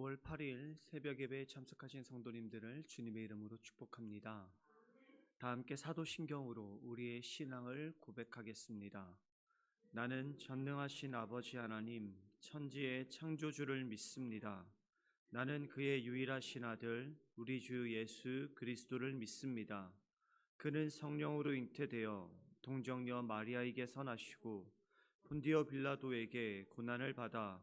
5월 8일 새벽 예배에 참석하신 성도님들을 주님의 이름으로 축복합니다. 다 함께 사도신경으로 우리의 신앙을 고백하겠습니다. 나는 전능하신 아버지 하나님, 천지의 창조주를 믿습니다. 나는 그의 유일하신 아들, 우리 주 예수 그리스도를 믿습니다. 그는 성령으로 잉태되어 동정녀 마리아에게서 나시고 본디오 빌라도에게 고난을 받아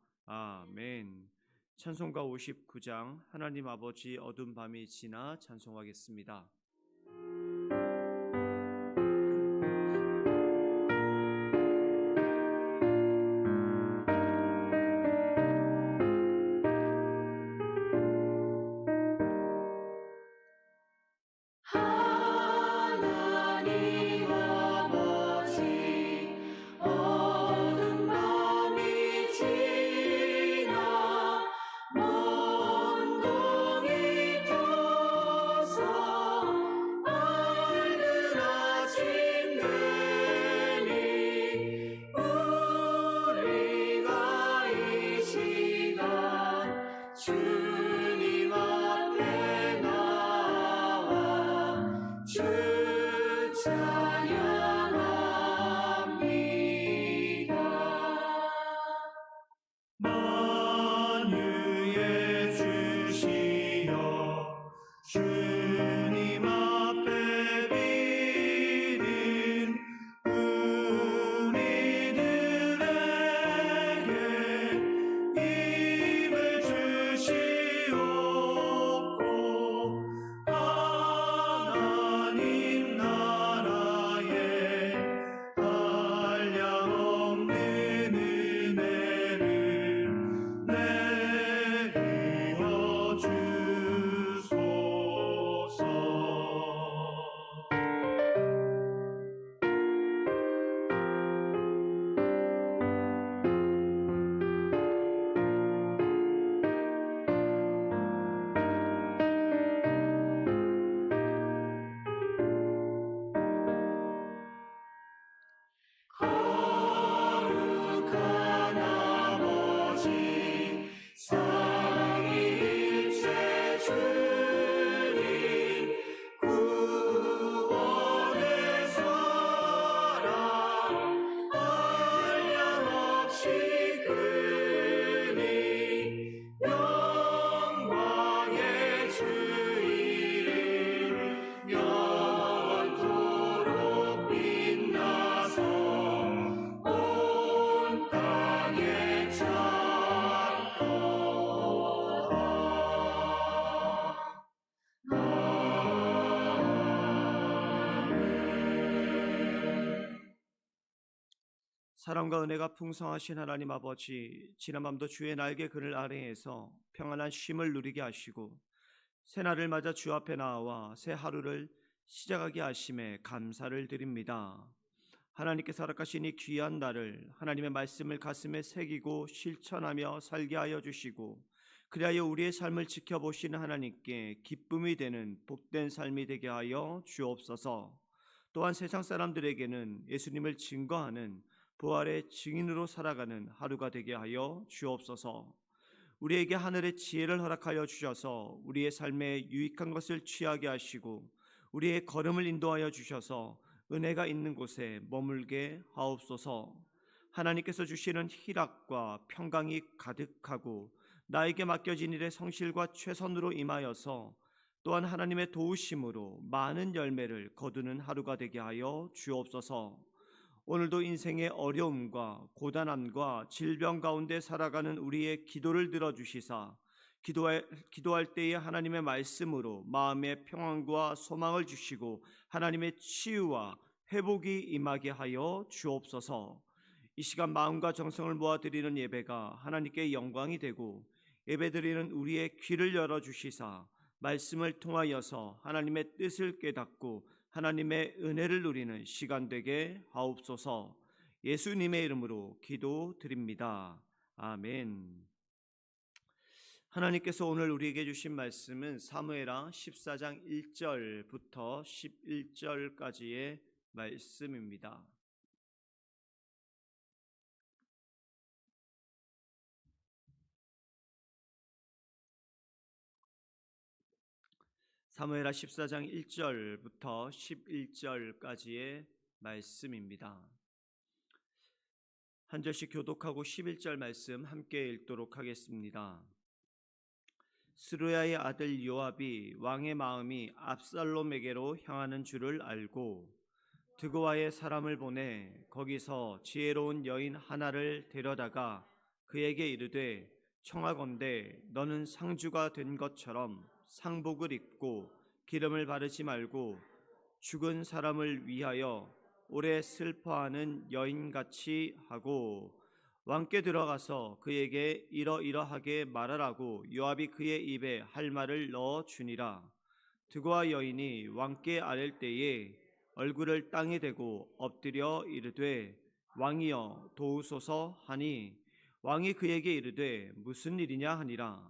아멘. 찬송가 59장 하나님 아버지 어두운 밤이 지나 찬송하겠습니다. 사랑과 은혜가 풍성하신 하나님 아버지, 지난밤도 주의 날개 그늘 아래에서 평안한 쉼을 누리게 하시고 새날을 맞아 주 앞에 나와 새 하루를 시작하게 하심에 감사를 드립니다. 하나님께서 허락하신 이 귀한 날을 하나님의 말씀을 가슴에 새기고 실천하며 살게 하여 주시고 그리하여 우리의 삶을 지켜보시는 하나님께 기쁨이 되는 복된 삶이 되게 하여 주옵소서. 또한 세상 사람들에게는 예수님을 증거하는 부활의 증인으로 살아가는 하루가 되게 하여 주옵소서. 우리에게 하늘의 지혜를 허락하여 주셔서 우리의 삶에 유익한 것을 취하게 하시고 우리의 걸음을 인도하여 주셔서 은혜가 있는 곳에 머물게 하옵소서. 하나님께서 주시는 희락과 평강이 가득하고 나에게 맡겨진 일에 성실과 최선으로 임하여서 또한 하나님의 도우심으로 많은 열매를 거두는 하루가 되게 하여 주옵소서. 오늘도 인생의 어려움과 고단함과 질병 가운데 살아가는 우리의 기도를 들어주시사 기도할, 기도할 때에 하나님의 말씀으로 마음의 평안과 소망을 주시고 하나님의 치유와 회복이 임하게 하여 주옵소서. 이 시간 마음과 정성을 모아 드리는 예배가 하나님께 영광이 되고 예배드리는 우리의 귀를 열어 주시사 말씀을 통하여서 하나님의 뜻을 깨닫고 하나님의 은혜를 누리는 시간 되게 하옵소서. 예수님의 이름으로 기도드립니다. 아멘. 하나님께서 오늘 우리에게 주신 말씀은 사무엘하 14장 1절부터 11절까지의 말씀입니다. 사무엘하 14장 1절부터 11절까지의 말씀입니다. 한 절씩 교독하고 11절 말씀 함께 읽도록 하겠습니다. 스루야의 아들 요압이 왕의 마음이 압살롬에게로 향하는 줄을 알고 드고아의 사람을 보내 거기서 지혜로운 여인 하나를 데려다가 그에게 이르되 청하건대 너는 상주가 된 것처럼 상복을 입고 기름을 바르지 말고 죽은 사람을 위하여 오래 슬퍼하는 여인같이 하고 왕께 들어가서 그에게 이러이러하게 말하라고 요압이 그의 입에 할 말을 넣어 주니라. 드고아 여인이 왕께 아랠 때에 얼굴을 땅에 대고 엎드려 이르되 왕이여 도우소서 하니 왕이 그에게 이르되 무슨 일이냐 하니라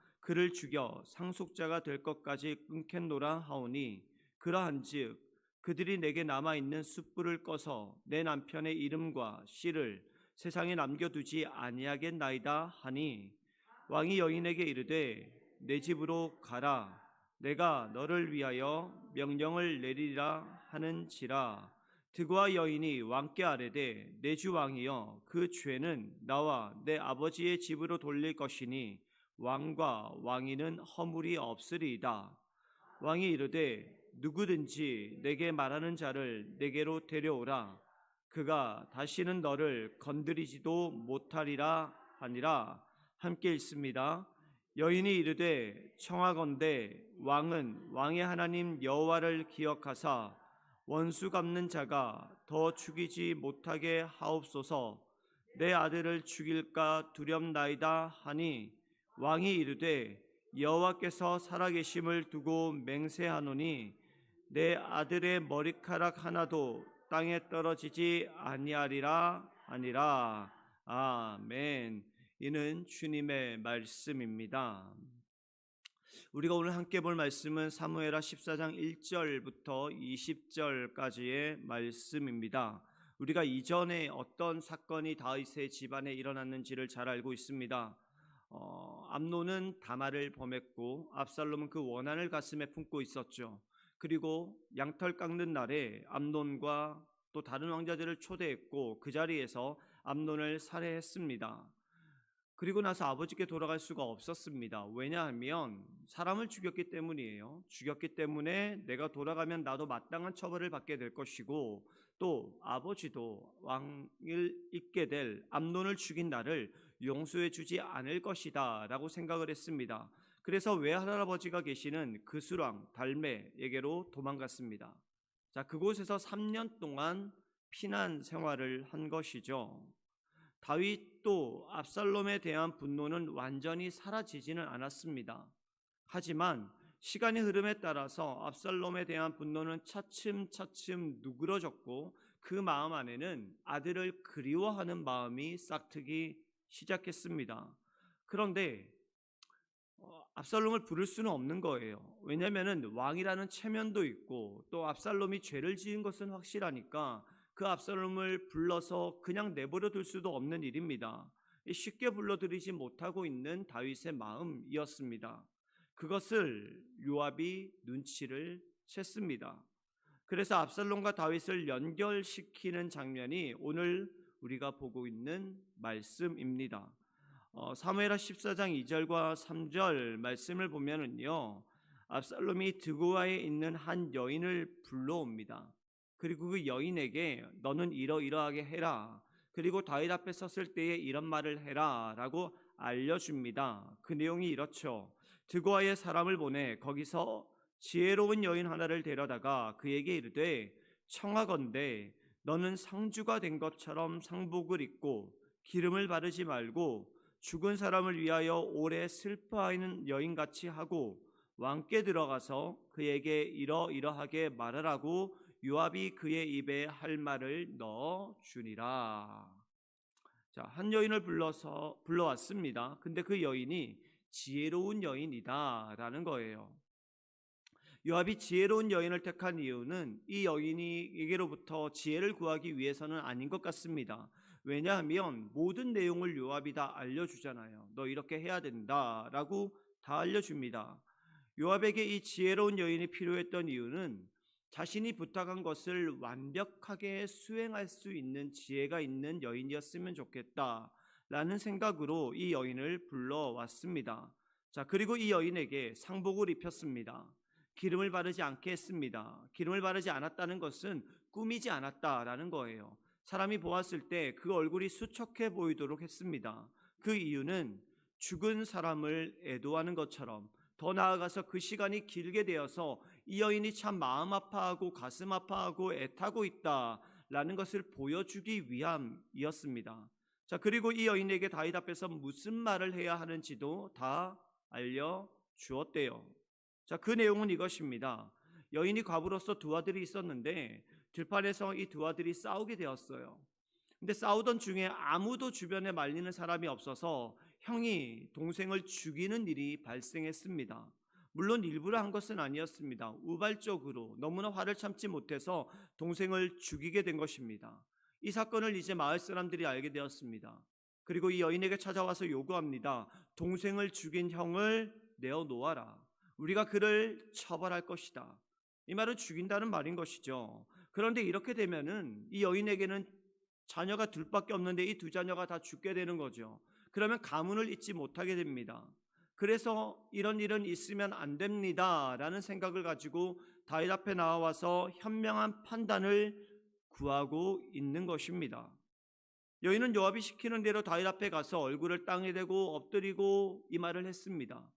그를 죽여 상속자가 될 것까지 끊겠노라 하오니 그러한즉 그들이 내게 남아 있는 숯불을 꺼서 내 남편의 이름과 씨를 세상에 남겨두지 아니하겠나이다 하니 왕이 여인에게 이르되 내 집으로 가라. 내가 너를 위하여 명령을 내리라 하는지라. 드고아 여인이 왕께 아뢰되 내 주 왕이여 그 죄는 나와 내 아버지의 집으로 돌릴 것이니 왕과 왕위는 허물이 없으리이다. 왕이 이르되 누구든지 내게 말하는 자를 내게로 데려오라. 그가 다시는 너를 건드리지도 못하리라 하니라. 함께 읽습니다. 여인이 이르되 청하건대 왕은 왕의 하나님 여호와를 기억하사 원수 갚는 자가 더 죽이지 못하게 하옵소서. 내 아들을 죽일까 두렵나이다 하니 왕이 이르되 여호와께서 살아계심을 두고 맹세하노니 내 아들의 머리카락 하나도 땅에 떨어지지 아니하리라 하니라 아멘. 이는 주님의 말씀입니다. 우리가 오늘 함께 볼 말씀은 사무엘하 14장 1절부터 20절까지의 말씀입니다. 우리가 이전에 어떤 사건이 다윗의 집안에 일어났는지를 잘 알고 있습니다. 어, 암노는 다말을 범했고 압살롬은 그 원한을 가슴에 품고 있었죠. 그리고 양털 깎는 날에 암논과 또 다른 왕자들을 초대했고 그 자리에서 암논을 살해했습니다. 그리고 나서 아버지께 돌아갈 수가 없었습니다. 왜냐하면 사람을 죽였기 때문이에요. 죽였기 때문에 내가 돌아가면 나도 마땅한 처벌을 받게 될 것이고 또 아버지도 왕을 잇게 될 암논을 죽인 나를 용서해 주지 않을 것이다 라고 생각을 했습니다. 그래서 외할아버지가 계시는 그수랑 달메에게로 도망갔습니다. 자, 그곳에서 3년 동안 피난 생활을 한 것이죠. 다윗도 압살롬에 대한 분노는 완전히 사라지지는 않았습니다. 하지만 시간의 흐름에 따라서 압살롬에 대한 분노는 차츰차츰 누그러졌고 그 마음 안에는 아들을 그리워하는 마음이 싹트기 시작했습니다. 그런데 어, 압살롬을 부를 수는 없는 거예요. 왜냐하면 왕이라는 체면도 있고 또 압살롬이 죄를 지은 것은 확실하니까 그 압살롬을 불러서 그냥 내버려 둘 수도 없는 일입니다. 쉽게 불러들이지 못하고 있는 다윗의 마음이었습니다. 그것을 요압이 눈치를 챘습니다. 그래서 압살롬과 다윗을 연결시키는 장면이 오늘 우리가 보고 있는 말씀입니다. 어, 사무엘하 14장 2절과 3절 말씀을 보면은요. 압살롬이 드고아에 있는 한 여인을 불러옵니다. 그리고 그 여인에게 너는 이러이러하게 해라. 그리고 다윗 앞에 섰을 때에 이런 말을 해라라고 알려 줍니다. 그 내용이 이렇죠. 드고아의 사람을 보내 거기서 지혜로운 여인 하나를 데려다가 그에게 이르되 청하건대 너는 상주가 된 것처럼 상복을 입고 기름을 바르지 말고 죽은 사람을 위하여 오래 슬퍼하는 여인같이 하고 왕께 들어가서 그에게 이러이러하게 말하라고 요압이 그의 입에 할 말을 넣어 주니라. 자, 한 여인을 불러서 불러왔습니다. 근데 그 여인이 지혜로운 여인이다라는 거예요. 요압이 지혜로운 여인을 택한 이유는 이 여인이에게로부터 지혜를 구하기 위해서는 아닌 것 같습니다. 왜냐하면 모든 내용을 요압이 다 알려주잖아요. 너 이렇게 해야 된다라고 다 알려줍니다. 요압에게 이 지혜로운 여인이 필요했던 이유는 자신이 부탁한 것을 완벽하게 수행할 수 있는 지혜가 있는 여인이었으면 좋겠다 라는 생각으로 이 여인을 불러왔습니다. 자, 그리고 이 여인에게 상복을 입혔습니다. 기름을 바르지 않게 했습니다. 기름을 바르지 않았다는 것은 꾸미지 않았다라는 거예요. 사람이 보았을 때 그 얼굴이 수척해 보이도록 했습니다. 그 이유는 죽은 사람을 애도하는 것처럼 더 나아가서 그 시간이 길게 되어서 이 여인이 참 마음 아파하고 가슴 아파하고 애타고 있다라는 것을 보여주기 위함이었습니다. 자, 그리고 이 여인에게 다윗 앞에서 무슨 말을 해야 하는지도 다 알려 주었대요. 자, 그 내용은 이것입니다. 여인이 과부로서 두 아들이 있었는데 들판에서 이 두 아들이 싸우게 되었어요. 근데 싸우던 중에 아무도 주변에 말리는 사람이 없어서 형이 동생을 죽이는 일이 발생했습니다. 물론 일부러 한 것은 아니었습니다. 우발적으로 너무나 화를 참지 못해서 동생을 죽이게 된 것입니다. 이 사건을 이제 마을 사람들이 알게 되었습니다. 그리고 이 여인에게 찾아와서 요구합니다. 동생을 죽인 형을 내어 놓아라. 우리가 그를 처벌할 것이다. 이 말은 죽인다는 말인 것이죠. 그런데 이렇게 되면은 이 여인에게는 자녀가 둘밖에 없는데 이 두 자녀가 다 죽게 되는 거죠. 그러면 가문을 잇지 못하게 됩니다. 그래서 이런 일은 있으면 안 됩니다라는 생각을 가지고 다윗 앞에 나와서 현명한 판단을 구하고 있는 것입니다. 여인은 요압이 시키는 대로 다윗 앞에 가서 얼굴을 땅에 대고 엎드리고 이 말을 했습니다.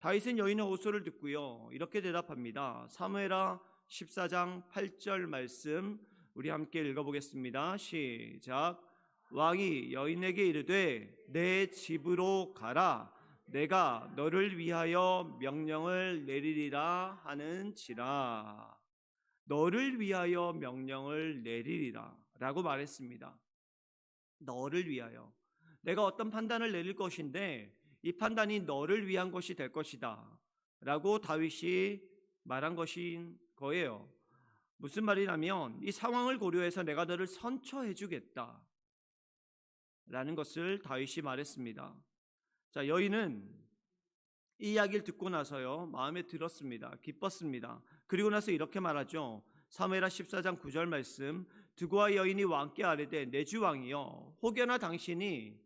다윗은 여인의 호소를 듣고요. 이렇게 대답합니다. 사무엘하 14장 8절 말씀 우리 함께 읽어보겠습니다. 시작. 왕이 여인에게 이르되 내 집으로 가라. 내가 너를 위하여 명령을 내리리라 하는지라. 너를 위하여 명령을 내리리라. 라고 말했습니다. 너를 위하여. 내가 어떤 판단을 내릴 것인데 이 판단이 너를 위한 것이 될 것이다. 라고 다윗이 말한 것인 거예요. 무슨 말이냐면 이 상황을 고려해서 내가 너를 선처해 주겠다. 라는 것을 다윗이 말했습니다. 자, 여인은 이 이야기를 듣고 나서요. 마음에 들었습니다. 기뻤습니다. 그리고 나서 이렇게 말하죠. 사무엘하 14장 9절 말씀 두고와 여인이 왕께 아뢰되 내 주 왕이여 혹여나 당신이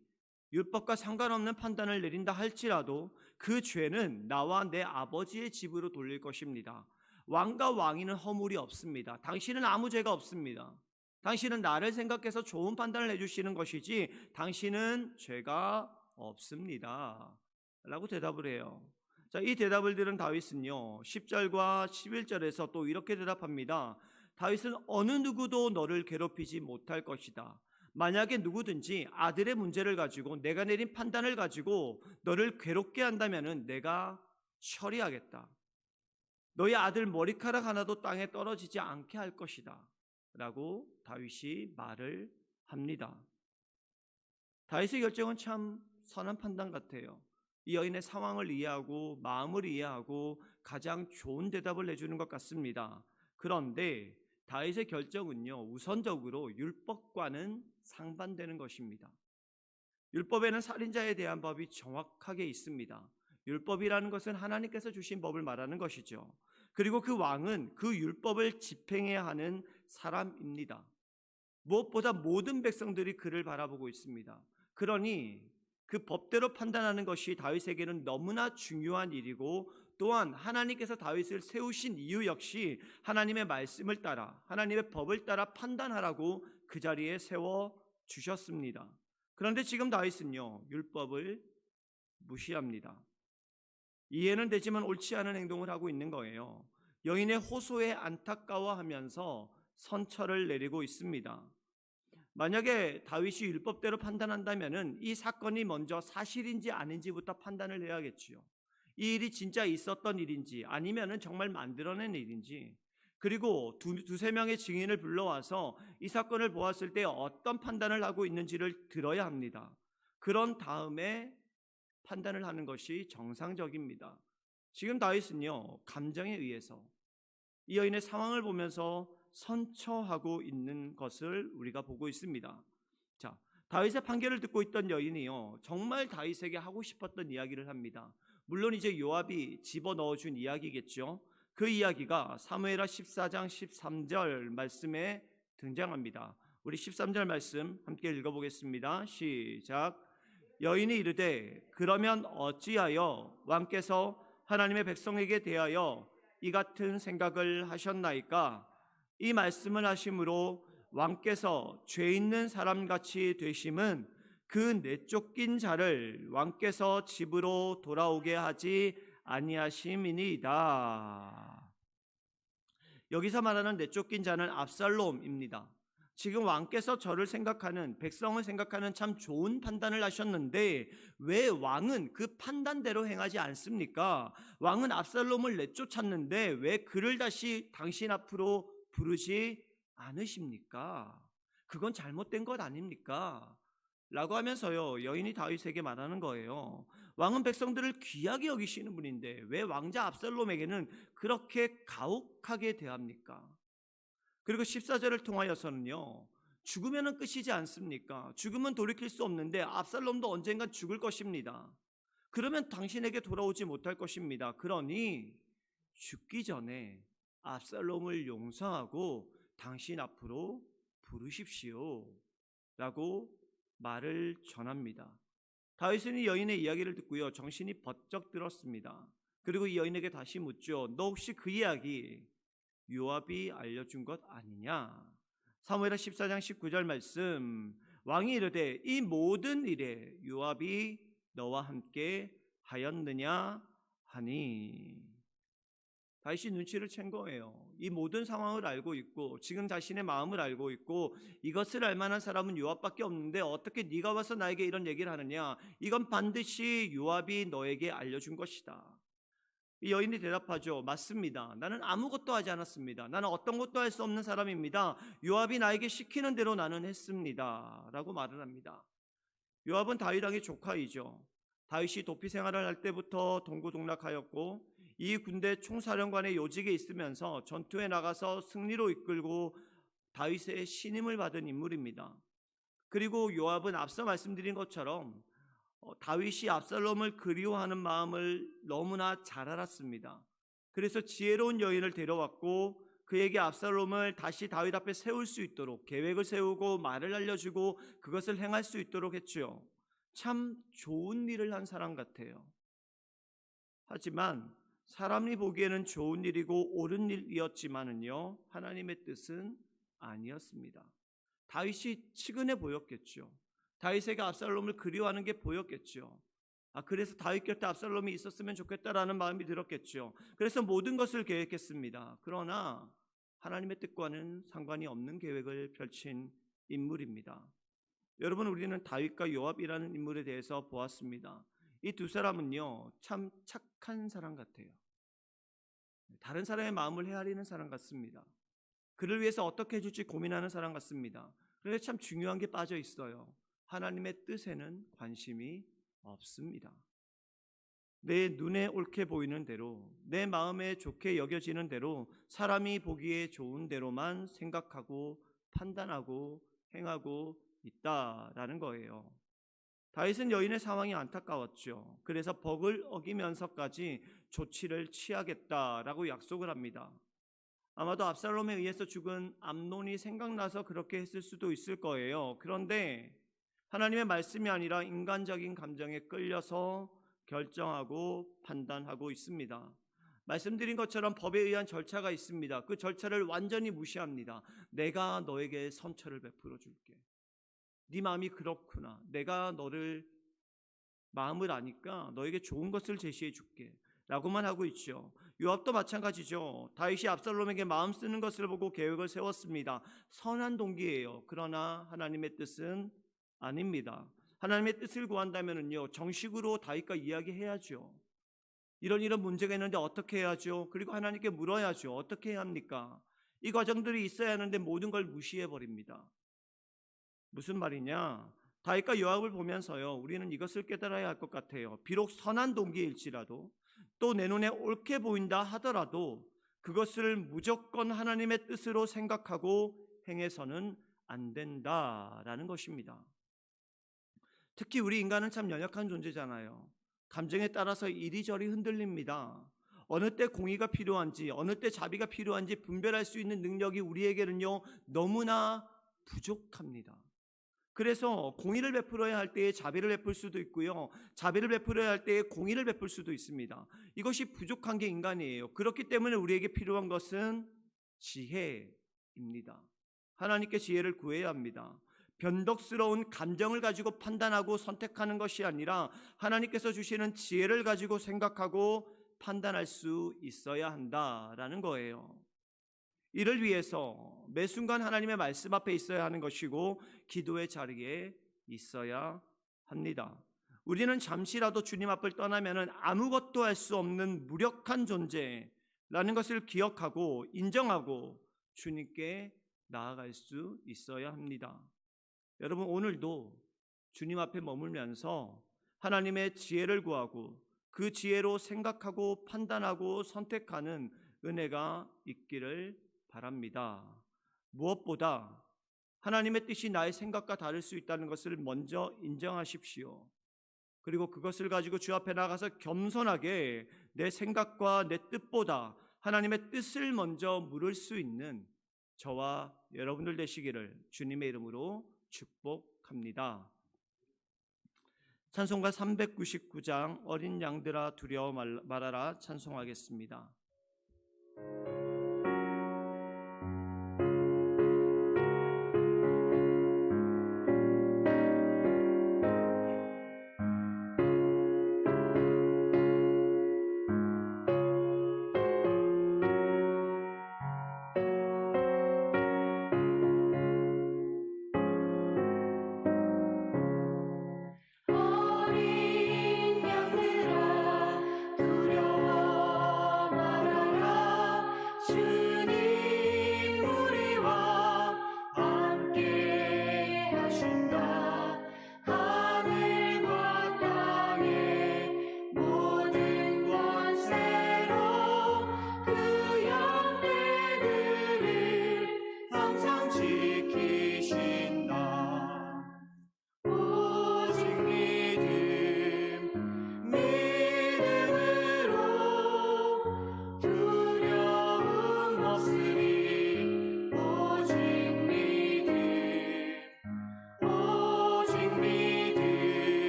율법과 상관없는 판단을 내린다 할지라도 그 죄는 나와 내 아버지의 집으로 돌릴 것입니다. 왕과 왕위는 허물이 없습니다. 당신은 아무 죄가 없습니다. 당신은 나를 생각해서 좋은 판단을 해주시는 것이지 당신은 죄가 없습니다. 라고 대답을 해요. 자, 이 대답을 들은 다윗은요, 10절과 11절에서 또 이렇게 대답합니다. 다윗은 어느 누구도 너를 괴롭히지 못할 것이다. 만약에 누구든지 아들의 문제를 가지고 내가 내린 판단을 가지고 너를 괴롭게 한다면은 내가 처리하겠다. 너희 아들 머리카락 하나도 땅에 떨어지지 않게 할 것이다. 라고 다윗이 말을 합니다. 다윗의 결정은 참 선한 판단 같아요. 이 여인의 상황을 이해하고 마음을 이해하고 가장 좋은 대답을 내주는 것 같습니다. 그런데 다윗의 결정은요, 우선적으로 율법과는 상반되는 것입니다. 율법에는 살인자에 대한 법이 정확하게 있습니다. 율법이라는 것은 하나님께서 주신 법을 말하는 것이죠. 그리고 그 왕은 그 율법을 집행해야 하는 사람입니다. 무엇보다 모든 백성들이 그를 바라보고 있습니다. 그러니 그 법대로 판단하는 것이 다윗에게는 너무나 중요한 일이고 또한 하나님께서 다윗을 세우신 이유 역시 하나님의 말씀을 따라 하나님의 법을 따라 판단하라고 그 자리에 세워 주셨습니다. 그런데 지금 다윗은요 율법을 무시합니다. 이해는 되지만 옳지 않은 행동을 하고 있는 거예요. 여인의 호소에 안타까워하면서 선처를 내리고 있습니다. 만약에 다윗이 율법대로 판단한다면은 이 사건이 먼저 사실인지 아닌지부터 판단을 해야겠지요. 이 일이 진짜 있었던 일인지 아니면은 정말 만들어낸 일인지 그리고 두, 두세 명의 증인을 불러와서 이 사건을 보았을 때 어떤 판단을 하고 있는지를 들어야 합니다. 그런 다음에 판단을 하는 것이 정상적입니다. 지금 다윗은요, 감정에 의해서 이 여인의 상황을 보면서 선처하고 있는 것을 우리가 보고 있습니다. 자, 다윗의 판결을 듣고 있던 여인이요, 정말 다윗에게 하고 싶었던 이야기를 합니다. 물론 이제 요압이 집어 넣어 준 이야기겠죠. 그 이야기가 사무엘하 14장 13절 말씀에 등장합니다. 우리 13절 말씀 함께 읽어보겠습니다. 시작. 여인이 이르되 그러면 어찌하여 왕께서 하나님의 백성에게 대하여 이 같은 생각을 하셨나이까? 이 말씀을 하심으로 왕께서 죄 있는 사람 같이 되심은 그 내쫓긴 자를 왕께서 집으로 돌아오게 하지 아니하심이니이다. 여기서 말하는 내쫓긴 자는 압살롬입니다. 지금 왕께서 저를 생각하는 백성을 생각하는 참 좋은 판단을 하셨는데 왜 왕은 그 판단대로 행하지 않습니까? 왕은 압살롬을 내쫓았는데 왜 그를 다시 당신 앞으로 부르지 않으십니까? 그건 잘못된 것 아닙니까? 라고 하면서요, 여인이 다윗에게 말하는 거예요. 왕은 백성들을 귀하게 여기시는 분인데 왜 왕자 압살롬에게는 그렇게 가혹하게 대합니까? 그리고 14절을 통하여서는요. 죽으면은 끝이지 않습니까? 죽으면 돌이킬 수 없는데 압살롬도 언젠간 죽을 것입니다. 그러면 당신에게 돌아오지 못할 것입니다. 그러니 죽기 전에 압살롬을 용서하고 당신 앞으로 부르십시오. 라고 말을 전합니다. 다윗은 이 여인의 이야기를 듣고요. 정신이 번쩍 들었습니다. 그리고 이 여인에게 다시 묻죠. 너 혹시 그 이야기 요압이 알려준 것 아니냐? 사무엘하 14장 19절 말씀 왕이 이르되 이 모든 일에 요압이 너와 함께 하였느냐 하니 다윗이 눈치를 챈 거예요. 이 모든 상황을 알고 있고 지금 자신의 마음을 알고 있고 이것을 알 만한 사람은 요압밖에 없는데 어떻게 네가 와서 나에게 이런 얘기를 하느냐? 이건 반드시 요압이 너에게 알려준 것이다. 이 여인이 대답하죠. 맞습니다. 나는 아무것도 하지 않았습니다. 나는 어떤 것도 할 수 없는 사람입니다. 요압이 나에게 시키는 대로 나는 했습니다. 라고 말을 합니다. 요압은 다윗 왕의 조카이죠. 다윗이 도피 생활을 할 때부터 동고동락하였고 이 군대 총사령관의 요직에 있으면서 전투에 나가서 승리로 이끌고 다윗의 신임을 받은 인물입니다. 그리고 요압은 앞서 말씀드린 것처럼 어, 다윗이 압살롬을 그리워하는 마음을 너무나 잘 알았습니다. 그래서 지혜로운 여인을 데려왔고 그에게 압살롬을 다시 다윗 앞에 세울 수 있도록 계획을 세우고 말을 알려주고 그것을 행할 수 있도록 했죠. 참 좋은 일을 한 사람 같아요. 하지만 사람이 보기에는 좋은 일이고 옳은 일이었지만은요 하나님의 뜻은 아니었습니다. 다윗이 측은해 보였겠죠. 다윗에게 압살롬을 그리워하는 게 보였겠죠. 아 그래서 다윗 곁에 압살롬이 있었으면 좋겠다라는 마음이 들었겠죠. 그래서 모든 것을 계획했습니다. 그러나 하나님의 뜻과는 상관이 없는 계획을 펼친 인물입니다. 여러분 우리는 다윗과 요압이라는 인물에 대해서 보았습니다. 이 두 사람은요 참 착한 사람 같아요. 다른 사람의 마음을 헤아리는 사람 같습니다. 그를 위해서 어떻게 해줄지 고민하는 사람 같습니다. 그런데 참 중요한 게 빠져 있어요. 하나님의 뜻에는 관심이 없습니다. 내 눈에 옳게 보이는 대로, 내 마음에 좋게 여겨지는 대로, 사람이 보기에 좋은 대로만 생각하고 판단하고 행하고 있다라는 거예요. 다윗은 여인의 상황이 안타까웠죠. 그래서 법을 어기면서까지 조치를 취하겠다라고 약속을 합니다. 아마도 압살롬에 의해서 죽은 암논이 생각나서 그렇게 했을 수도 있을 거예요. 그런데 하나님의 말씀이 아니라 인간적인 감정에 끌려서 결정하고 판단하고 있습니다. 말씀드린 것처럼 법에 의한 절차가 있습니다. 그 절차를 완전히 무시합니다. 내가 너에게 선처를 베풀어 줄게. 네 마음이 그렇구나. 내가 너를 마음을 아니까 너에게 좋은 것을 제시해 줄게. 라고만 하고 있죠. 요압도 마찬가지죠. 다윗이 압살롬에게 마음 쓰는 것을 보고 계획을 세웠습니다. 선한 동기예요. 그러나 하나님의 뜻은 아닙니다. 하나님의 뜻을 구한다면은요. 정식으로 다윗과 이야기해야죠. 이런 이런 문제가 있는데 어떻게 해야죠? 그리고 하나님께 물어야죠. 어떻게 해야 합니까? 이 과정들이 있어야 하는데 모든 걸 무시해 버립니다. 무슨 말이냐? 다윗과 요압을 보면서요. 우리는 이것을 깨달아야 할 것 같아요. 비록 선한 동기일지라도 또 내 눈에 옳게 보인다 하더라도 그것을 무조건 하나님의 뜻으로 생각하고 행해서는 안 된다라는 것입니다. 특히 우리 인간은 참 연약한 존재잖아요. 감정에 따라서 이리저리 흔들립니다. 어느 때 공의가 필요한지, 어느 때 자비가 필요한지 분별할 수 있는 능력이 우리에게는요, 너무나 부족합니다. 그래서 공의를 베풀어야 할 때에 자비를 베풀 수도 있고요. 자비를 베풀어야 할 때에 공의를 베풀 수도 있습니다. 이것이 부족한 게 인간이에요. 그렇기 때문에 우리에게 필요한 것은 지혜입니다. 하나님께 지혜를 구해야 합니다. 변덕스러운 감정을 가지고 판단하고 선택하는 것이 아니라 하나님께서 주시는 지혜를 가지고 생각하고 판단할 수 있어야 한다라는 거예요. 이를 위해서 매 순간 하나님의 말씀 앞에 있어야 하는 것이고 기도의 자리에 있어야 합니다. 우리는 잠시라도 주님 앞을 떠나면은 아무것도 할 수 없는 무력한 존재라는 것을 기억하고 인정하고 주님께 나아갈 수 있어야 합니다. 여러분 오늘도 주님 앞에 머물면서 하나님의 지혜를 구하고 그 지혜로 생각하고 판단하고 선택하는 은혜가 있기를 바랍니다. 무엇보다 하나님의 뜻이 나의 생각과 다를 수 있다는 것을 먼저 인정하십시오. 그리고 그것을 가지고 주 앞에 나가서 겸손하게 내 생각과 내 뜻보다 하나님의 뜻을 먼저 물을 수 있는 저와 여러분들 되시기를 주님의 이름으로 축복합니다. 찬송가 399장 어린 양들아 두려워 말아라 찬송하겠습니다.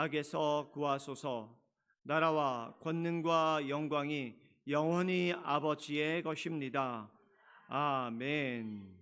악에서 구하소서. 나라와 권능과 영광이 영원히 아버지의 것입니다. 아멘.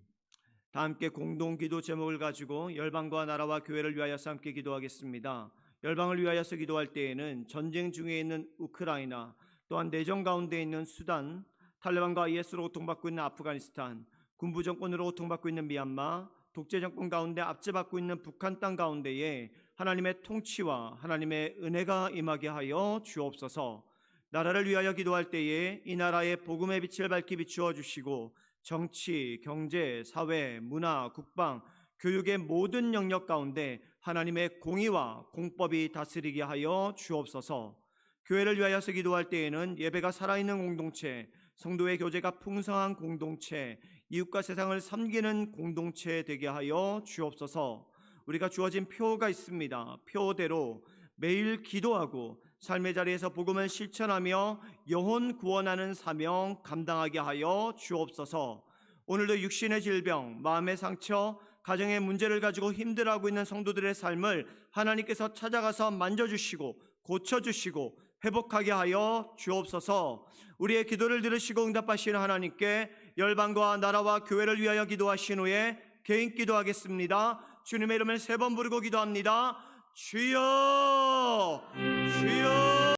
다 함께 공동 기도 제목을 가지고 열방과 나라와 교회를 위하여서 함께 기도하겠습니다. 열방을 위하여서 기도할 때에는 전쟁 중에 있는 우크라이나, 또한 내정 가운데 있는 수단, 탈레반과 IS로 고통받고 있는 아프가니스탄, 군부 정권으로 고통받고 있는 미얀마, 독재 정권 가운데 압제받고 있는 북한 땅 가운데에 하나님의 통치와 하나님의 은혜가 임하게 하여 주옵소서. 나라를 위하여 기도할 때에 이 나라의 복음의 빛을 밝히 비추어 주시고 정치, 경제, 사회, 문화, 국방, 교육의 모든 영역 가운데 하나님의 공의와 공법이 다스리게 하여 주옵소서. 교회를 위하여서 기도할 때에는 예배가 살아있는 공동체, 성도의 교제가 풍성한 공동체, 이웃과 세상을 섬기는 공동체 되게 하여 주옵소서. 우리가 주어진 표가 있습니다. 표대로 매일 기도하고 삶의 자리에서 복음을 실천하며 영혼 구원하는 사명 감당하게 하여 주옵소서. 오늘도 육신의 질병, 마음의 상처, 가정의 문제를 가지고 힘들어하고 있는 성도들의 삶을 하나님께서 찾아가서 만져주시고 고쳐주시고 회복하게 하여 주옵소서. 우리의 기도를 들으시고 응답하시는 하나님께 열방과 나라와 교회를 위하여 기도하신 후에 개인 기도하겠습니다. 주님의 이름을 세 번 부르고 기도합니다. 주여, 주여.